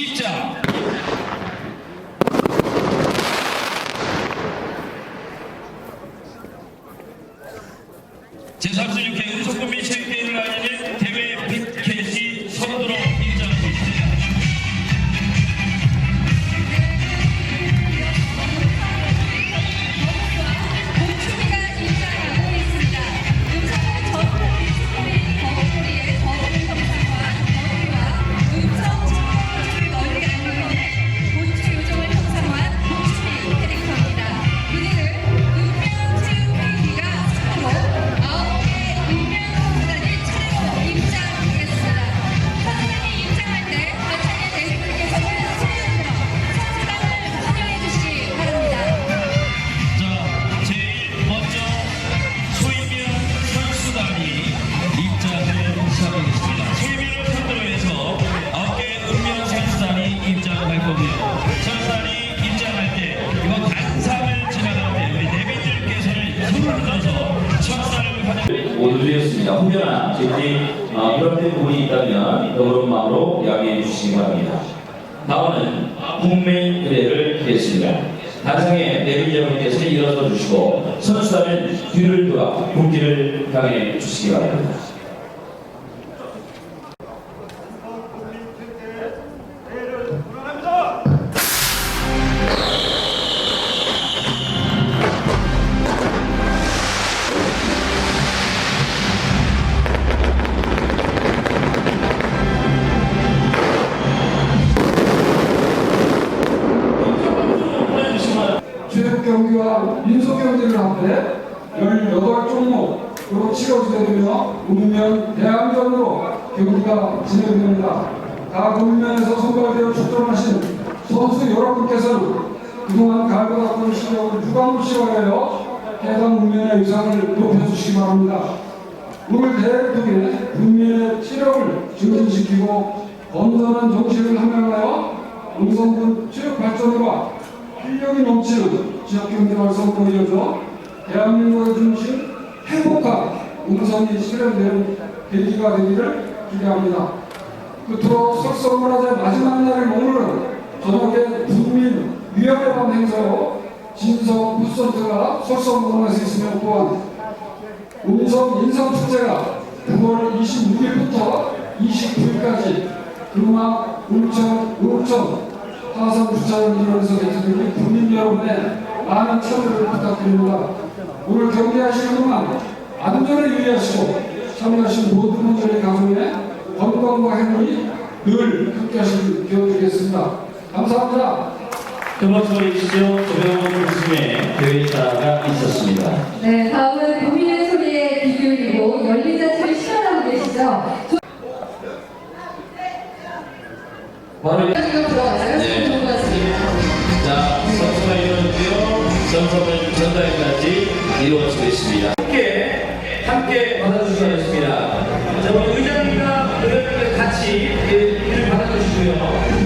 입장. 제36회 은속군 민 체육대회를 알리는 드렸습니다. 혹여나 저희들이 어, 부합된 부분이 있다면 더불어 마음으로 이야기해 주시기 바랍니다. 다음은 국민 의례를 하겠습니다. 단상에 내빈 여러분께서 일어서 주시고 선수단은 뒤를 돌아 국기를 향해 주시기 바랍니다. 18종목으로 치러지되며 운명 대항전으로 경기가 진행됩니다. 각 국면에서 선발되어 출전하신 선수 여러분께서는 그동안 갈고 닦은 실력을 유감시하여 해당 국면의 의상을 높여주시기 바랍니다. 오늘 대회를 통해 국민의 체력을 증진시키고 건전한 정신을 함양하여 음성군 체육 발전과 활력이 넘치는 지역 경제 활성화로 이어져 대한민국의 중심 행복한 음성이 실현되는 계기가 되기를 기대합니다. 끝으로 설성문화제 마지막 날을 머무르는 저녁에 국민 위협의 밤 행사로 진성 푸선트가 설성문화에서 있으며 또한 음성 인성축제가 9월 26일부터 29일까지 금화, 울천, 울천, 하산 주차장 일원에서 개최되니 국민 여러분의 많은 참여를 부탁드립니다. 오늘 경기하시는 동안 안전을 유의하시고 참여하신 모든 분들의 가정에 건강과 행운이 늘 함께하시길 기원드리겠습니다. 감사합니다. 두 번째 보이시죠? 조병호 교수님의 대회사가 있었습니다. 네, 다음은 국민의 소리에 귀 기울이고 열린 자체를 실현하고 계시죠? 바로 이- 지금 들어가세요. 네. 자, 선수가 이루어지고요. 점검을 전달까지 이루어지겠습니다. 받아주시겠습니다. 자, 의장님과 의원님과 같이 예, 귀를 받아주시고요.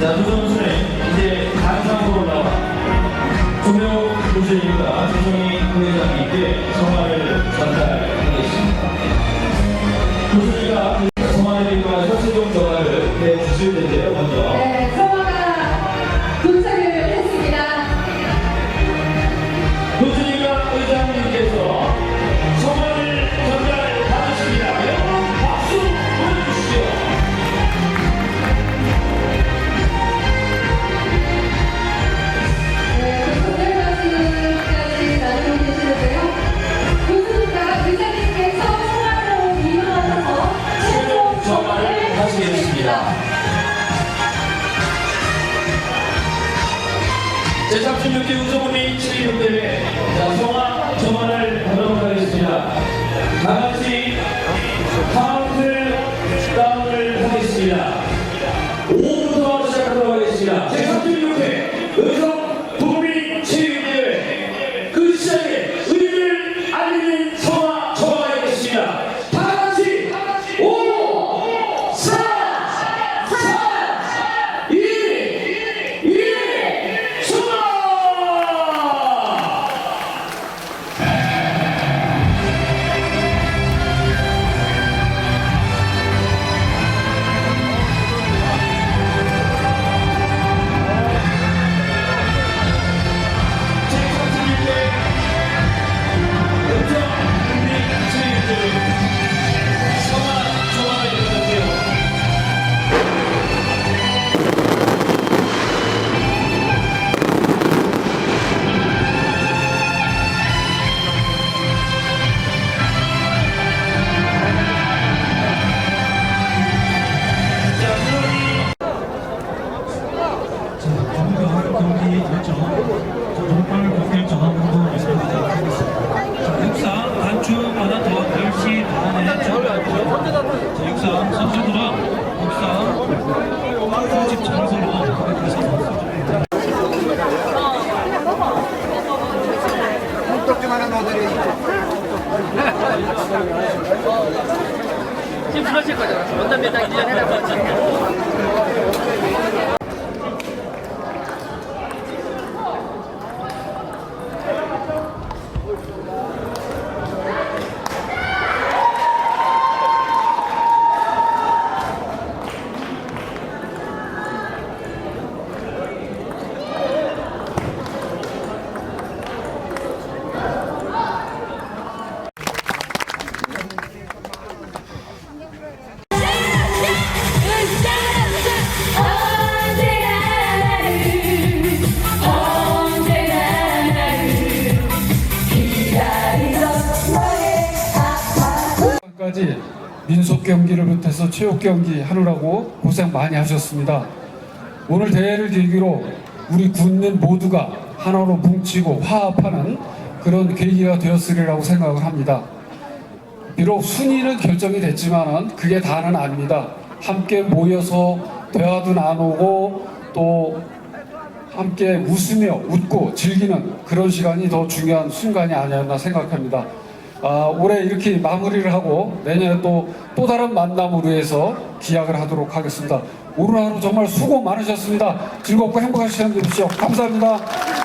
자, 두 선수는 이제 단상으로 나와 조명 교수님과 조성희 부회장님께 성화를 전달하겠습니다. 교수님과 그 성화님과 혁세종 전화를 해주실 텐데요, 먼저. 네, 제36개 우승훈이 7.6대회 자, 성화, 편집 장소로 지금 그러실 거잖아. 원단 매장 1년 해달라고 까지 민속 경기를 비롯해서 체육 경기 하느라고 고생 많이 하셨습니다. 오늘 대회를 계기로 우리 군민 모두가 하나로 뭉치고 화합하는 그런 계기가 되었으리라고 생각을 합니다. 비록 순위는 결정이 됐지만은 그게 다는 아닙니다. 함께 모여서 대화도 나누고 또 함께 웃으며 웃고 즐기는 그런 시간이 더 중요한 순간이 아니었나 생각합니다. 아, 올해 이렇게 마무리를 하고 내년에 또, 또 다른 만남으로 해서 기약을 하도록 하겠습니다. 오늘 하루 정말 수고 많으셨습니다. 즐겁고 행복한 시간 되십시오. 감사합니다.